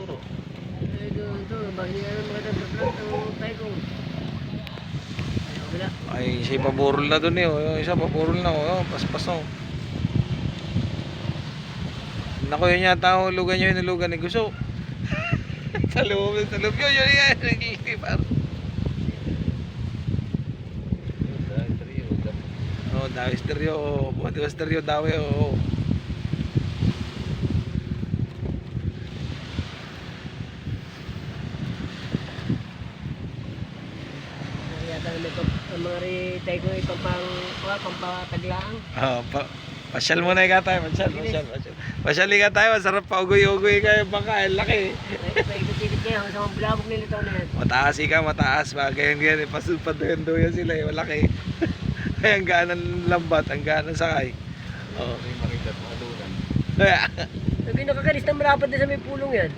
turo. Eh, doon, doon. Bakit hindi naman maganda vlog ng wala. Ay, siya paborol na dun eh. oh. Yung isa paborol na. Oh. Paspas na. oh. Naku, yun yata ang hulugan nyo, yung hulugan ni Guso. sa loob, sa loob. Yun, yun, yun. Naglilipar. Oh, dawi stereo. Oh. Buwan diba stereo dawi. Oh. Ano Yata na may pam- ang mga ri tayo ko ay pampang, wa, pampataglaang. Ah, pa pasyal muna ka tayo. Pasyal, pasyal, pasyal. Pasyal ka tayo. Masarap pa ugoy-ugoy kayo. Baka, ang laki. Ay, paikot-ikot kayo sa mga bulabog nila taon na yan. Mataas ka, mataas. Mga ganyan ganyan. Pasupad doon doon sila. Eh. Malaki. Ay, ang gaan ng lambat. Ang gaan ng sakay. Oh. May makita mga dulan. Sabi nakakalis na malapad na sa may pulong yan.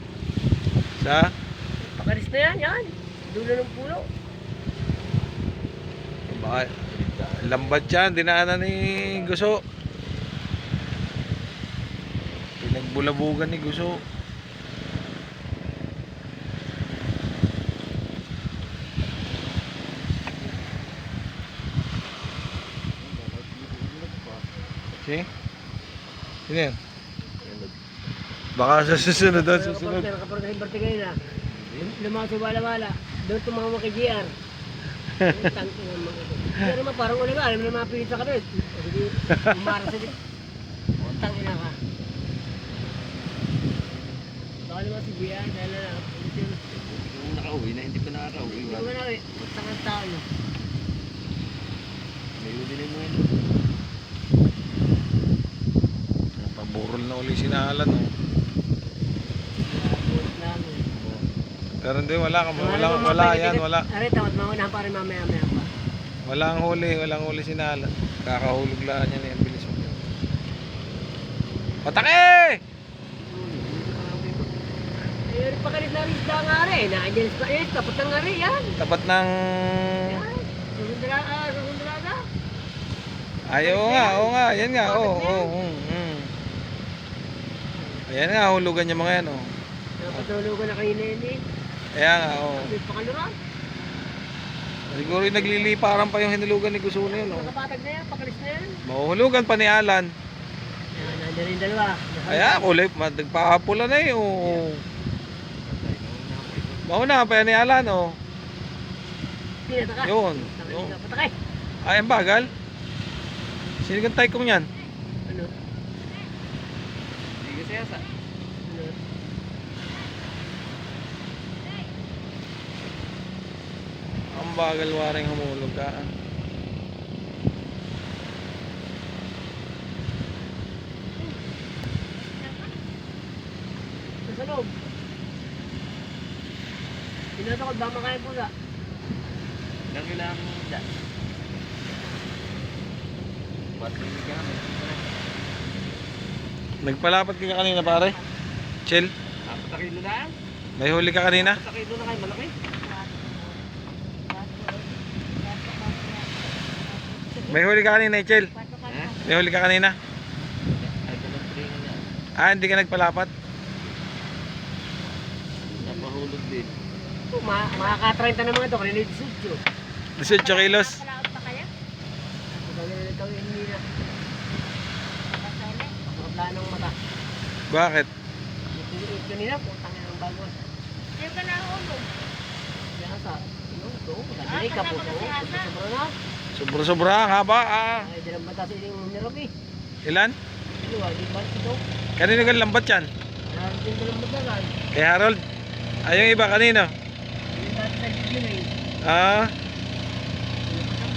Sa? Pakalis na yan, yan. Dulo ng pulo. Baka, lambat yan. Dinaanan ni Guso. Pinagbulabugan ni Guso. Si? Sino yan? Baka sa susunod doon, susunod. Ibarte kayo na. Wala-wala. Doon tumama kay GR. Tangin ang mga ito. Pero naman parang ulit ka, alam mo na mapilit sa kabit. O sige, umara sa dito. O tangin na ka. Baka naman si GR, dahil na yun. Yung nakauwi na hindi pa nakakauwi. Hindi ko na eh, tangan tao yun. May uli na mga Paburol na uli sinahalan, oh. Bulit lang eh. Pero hindi, wala, ka- wala, wala, yan, wala. Are, tamad maunahan pa rin mamaya-maya pa. Walang huli, walang huli sinahalan. Kakahulog lang yan, yan, bilis mo. Patake! Eh, pakalit na rin isda nga rin. Nandiyan sa eh, tapat na nga rin yan. Tapat ng... Yan. Susundala, ah, na. Ay, oo nga, oo nga, yan nga, oo, oo, mm, mm. Ayan nga, hulugan yung mga yan, oh. Napatulog ko na kayo na yun eh. Ayan nga, oo. Pakaluran. Siguro yung nagliliparan pa yung hinulugan ni Gusto na yun, oh. Nakapatag na yan, pakalis na yan. Mahuhulugan pa ni Alan. Yan, nandiyan rin dalawa. Kaya, kulay, nagpapula na eh, oo. Mauna pa yan ni Alan, oh. Pinataka. Yun. Yun. ka, patakay. Ay, ang bagal. Sino kang taikong yan? Ano? Hindi kasi asa. Ano? Ang bagal waring humulog ka. Sa loob. Tinatakot ba makain po ka? Ilang kailangan mo dyan? Ba't hindi ka namin? Nagpalapat ka kanina pare? Chill. Apat na kilo na? May huli ka kanina? Apat na kilo na kayo, malaki. May huli ka kanina, Chill. Ha? May huli ka kanina? Ah, hindi ka nagpalapat? Napahulog din. Oh, ma makaka-30 na mga ito, kanina yung 18. 18 kilos. Na ito yung na. Planong mata. Bakit? Yung kanina, putang ng bago. Yung ka nahulog. Kaya sa, ano, ito, magkakilay ka po ito. Sobra na. Sobra-sobra, ang haba. Ah. Ay, dalang bata sa inyong. Ilan? Ano, di ba ito? Kanino ka lambat yan? Meron din dalang bata Kay Harold? Ay, yung iba kanino? Yung dati sa video eh. Ah,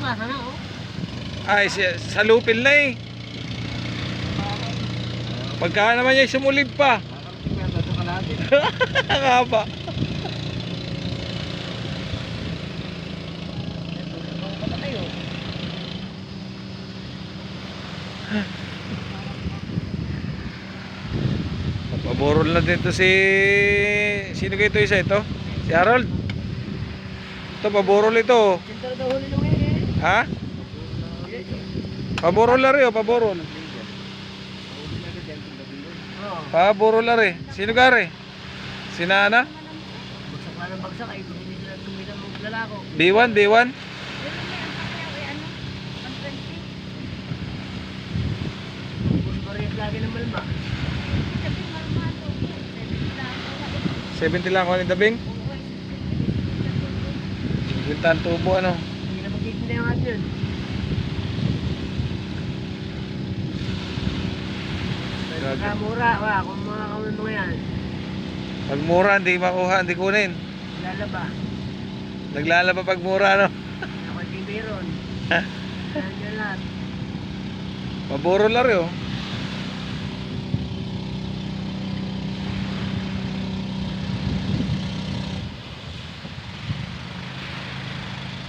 na, oh. ay, si, sa lupil na eh. Pagka naman niya sumulid pa. Ang haba. Paborol na dito si... Sino kayo ito isa ito? Si Harold? Ito, paborol ito. Eh. Ha? Paborol na rin, oh, paborol. Oo. Paborol na rin. Sino ka rin? Sinana? Bagsak pa ng bagsak ay tumilang mga lalako. B1, B1? Pero may ang pakyaw ay ano? 120. Puro pa rin lagi ng malma. Sabi marmato. Sabi nila ako. 70 lang ako ni Dabing. Bintan tubo ano. Hindi na magtitinda yung atin yun. Grabe. Kamura, wala kung mga kami mga yan. Pag mura, hindi makuha, hindi kunin. Lalaba. Naglalaba pag mura, no? Ako di meron. Nandiyan lahat. Maburo lang yun.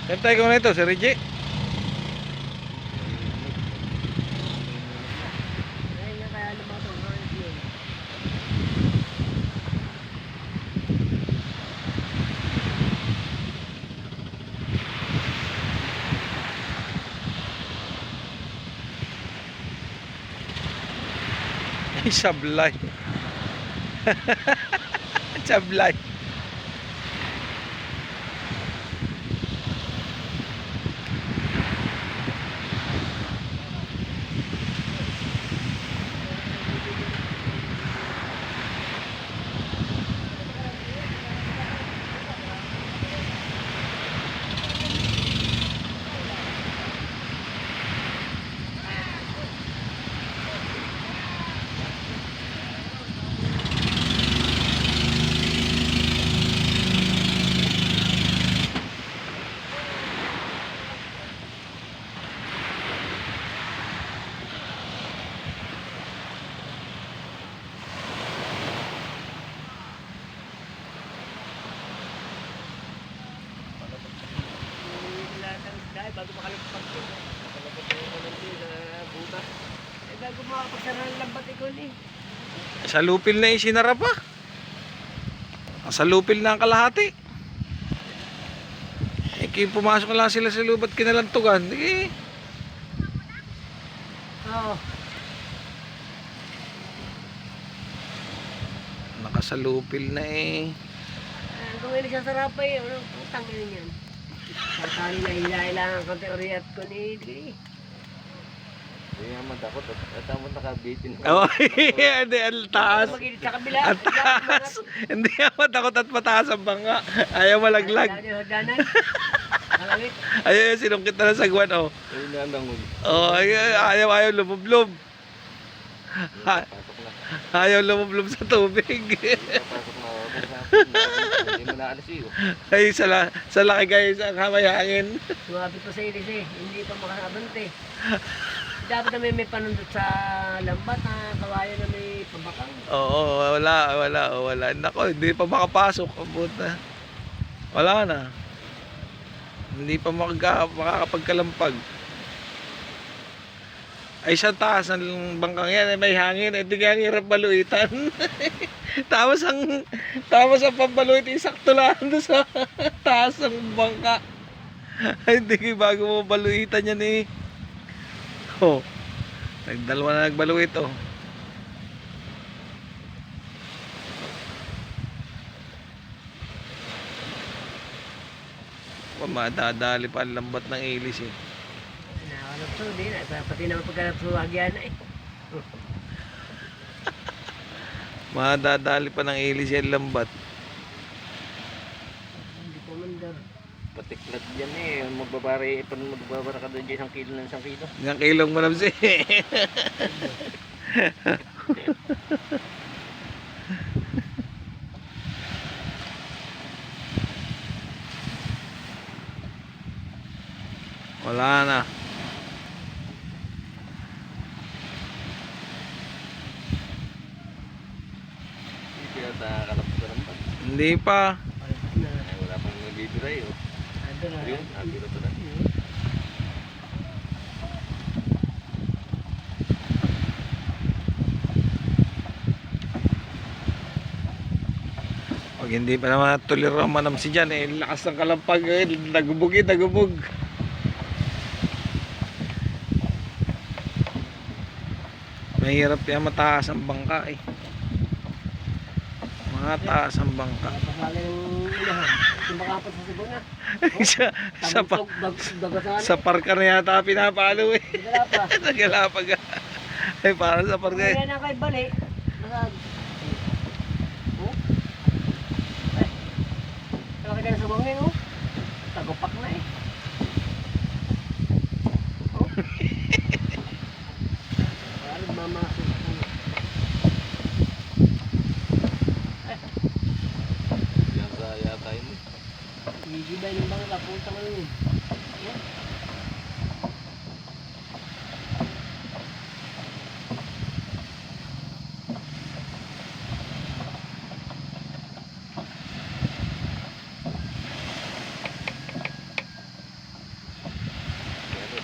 Siyempre ko na ito, si Reggie. Sablay. sablay. Lahat ng dahil bago makalagpag yun. Makalagpag yun naman din na butas. Eh bago makapagsara ng lambat ikaw ni. Sa lupil na isinara pa. Sa lupil na ang kalahati. Eh, kaya pumasok lang sila sa lubat kinalantugan. Eh, Oo. nakasalupil na eh. Ah, Kung hindi siya sarapay, ano, putang ina yan. Tatali na hilailangan ko teoriyat ko ni Idri. Hindi naman takot. At at tamo nakabitin. Oh, hindi, ang taas. Magigit sa kabila. Ang taas. Hindi ako takot at mataas ang banga. Ayaw malaglag. Ayaw yung sinungkit na ng sagwan, oh. Ayun na lang. Oh, ayaw, ayaw, ayaw lumublob. Ha- Pasok na. Ayaw lumublob sa tubig. Na. Hindi mo na alas iyo. Ay, sa, la, sa laki guys, ang hamayangin. Sumabit pa sa ilis eh. Hindi pa makakabante. Dapat na may, may panundot sa lambat na kawayan na may pabakang. Oo, wala, wala, wala. Nako, hindi pa makapasok. Puta. Wala na. Hindi pa maka, makakapagkalampag. Ay sa taas ng bangkang yan, ay may hangin, ay di ang hirap baluitan. tapos ang, tapos ang pambaluit, isakto lang doon sa taas ng bangka. Hindi bago mo baluitan yan eh. Oh, nagdalawa na nagbaluit oh. Oh, madadali pa lambat ng ilis eh. Nakakalap so din. At pati naman pagkalap sa wagyan eh. Madadali pa ng ilis yung lambat. Hindi ko mandar. Patiklat yan eh. Magbabari, pag magbabara ka doon dyan isang kilo ng isang kilo. Yung kilong manamsi. Wala na. Sa lambat. Hindi pa. Ay, wala pang nabibiray oh. Ando na. Ayun, nabiro to na. Pag hindi pa naman tuliro ang manamsi dyan, eh, lakas ng kalampag, eh, nagubog eh, nagubog. Mahirap yan mataas ang bangka eh. Mga Ah, taas ang bangka. Sa sa, pa, dagasan. sa parka na yata pinapalo eh. Nagalapag Ay, parang sa parka eh. Kaya na kay Bali. Oh? Kaya ka na sa bangin, oh. Tagupak na eh. Oh. Parang mamasok ko. Yan sa yata yun. eh. Gigibay ng bangka, puta mo yun. Yan. Pero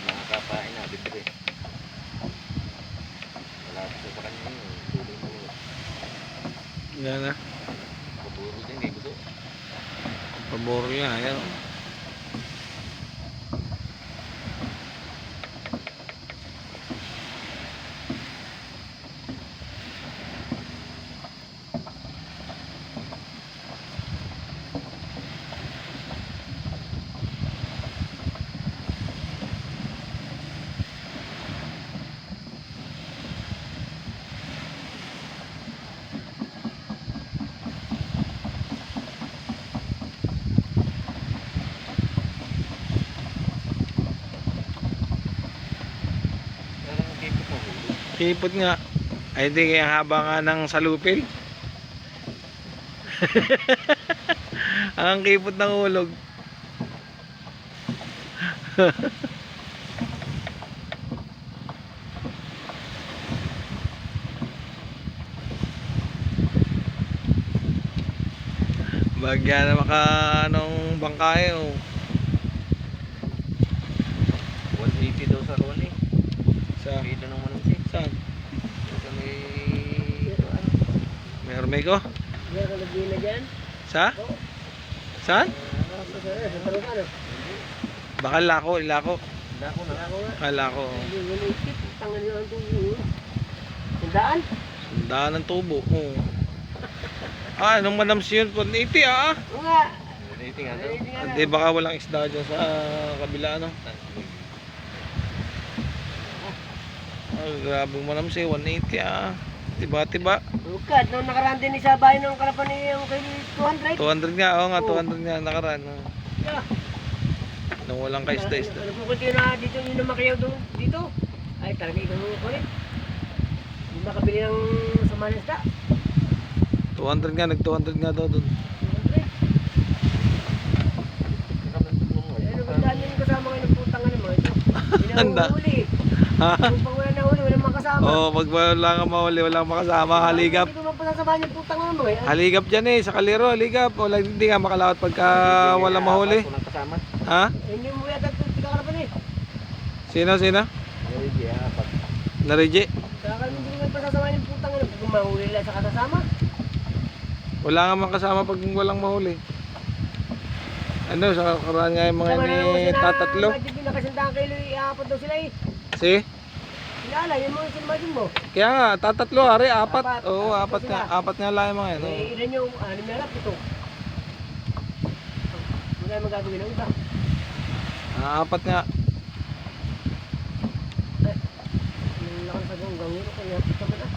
nakakapain na, ko yun. Yan na. Paburo din kay Gusto. Pabor yan. Ayan. Kipot nga. Ay, di kaya haba nga ng salupil. ang kipot ng ulog. Bagya na maka anong bangkahe oh. 180 daw sa Ronnie. Sa Kilo ng manumsi. saan? Sa may... May Ormego? Yan, kalagay na dyan. Sa? Saan? Ah, sa sa- sa talukan, oh. Baka lako, ilako. Dako na. Ako nga. Kala ko. Hindi, wala isip. Tangan nyo ang tubo. Sandaan? Daan ng tubo. Oo. Ah, anong madams yun? 180 ah. Oo nga. 180 nga hindi baka walang isda dyan sa kabila, ano? Ah, grabe mo naman siya, 180 ah. Tiba-tiba. Bukad, nung nakaraan din isa bahay ng kalapan ni yung kay 200. 200 nga, oo nga, Oo. 200 nga nakaraan. Oh. Yeah. Nung walang kaisda-isda. Ano po kayo na dito yung namakiyaw doon dito? Ay talaga ikaw ko rin. Hindi makabili ng sama ng isda. 200 nga, nag-200 nga daw doon. 200. Eh, ano ba dami yung kasama kayo ng putang ano mo? Ito. Handa. Pinahuli. Ha? Pag wala. Oo, pag wala ka mahuli, walang makasama, haligap. Hindi ko man pasasamahan yung putang ano mo eh. Haligap dyan eh, sa kaliro, haligap. Wala, hindi nga makalawat pagka wala mahuli. Walang kasama. Ha? Eh, Hindi mo yata ito tikakarapan eh. Sino, sino? Ay, di apat. Nariji? Kaya hindi ko man pasasamahan yung putang ano. Kung mahuli lang sa kasama. Wala nga man kasama pag walang mahuli. Ano, sa karaan nga yung mga ni tatatlo. Din nakasandang kilo, iapat daw sila eh. Si? Kilala, yun mga sinimagin mo. Kaya nga, tatatlo, ari, apat. Apat. Oo, Apat apat nga. sila. Apat nga yung mga yan. Eh, ilan yung anim na lang, ito. Wala yung magagawin ng iba. Ah, apat nga. Yung lakas sa ganggang yun, kaya mo na.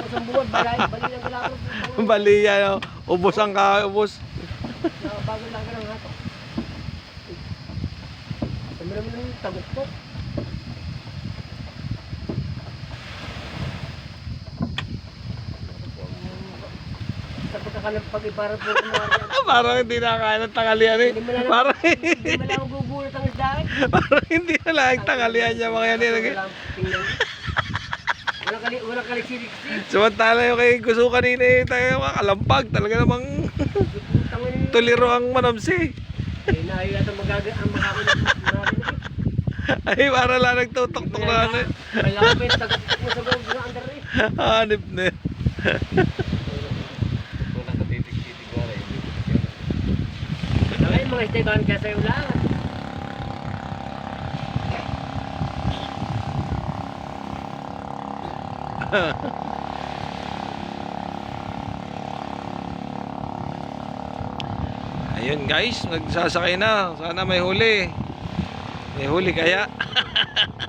Isang buwan, balay, bali lang gala ko. Bali yan, oh. ubos ang ka, ubos. Bago lang ka ng hato. Dami naman ng tagot ko. Pag-iparat mo kumari yan. Parang hindi nakakain ng tanghalian eh. Hindi mo na Parang, Hindi mo lang gugulat ang isda eh. parang hindi na lang ang tanghalian niya mga yan. eh. Walang tingnan. Walang kali, kaliksilik-sik. Samantala yung kay Gusto kanina eh, tayo mga kalampag. Talaga namang tuliro ang manamsi. Eh, naayo yata magaga ang makakulit. Ay, para lang nagtutok-tok na ano. eh. Kailangan pa yung tagot mo sa gawin ng under eh. Hanip na este con que se hablaba. Ayun guys, nagsasakay na. Sana may huli. May huli kaya.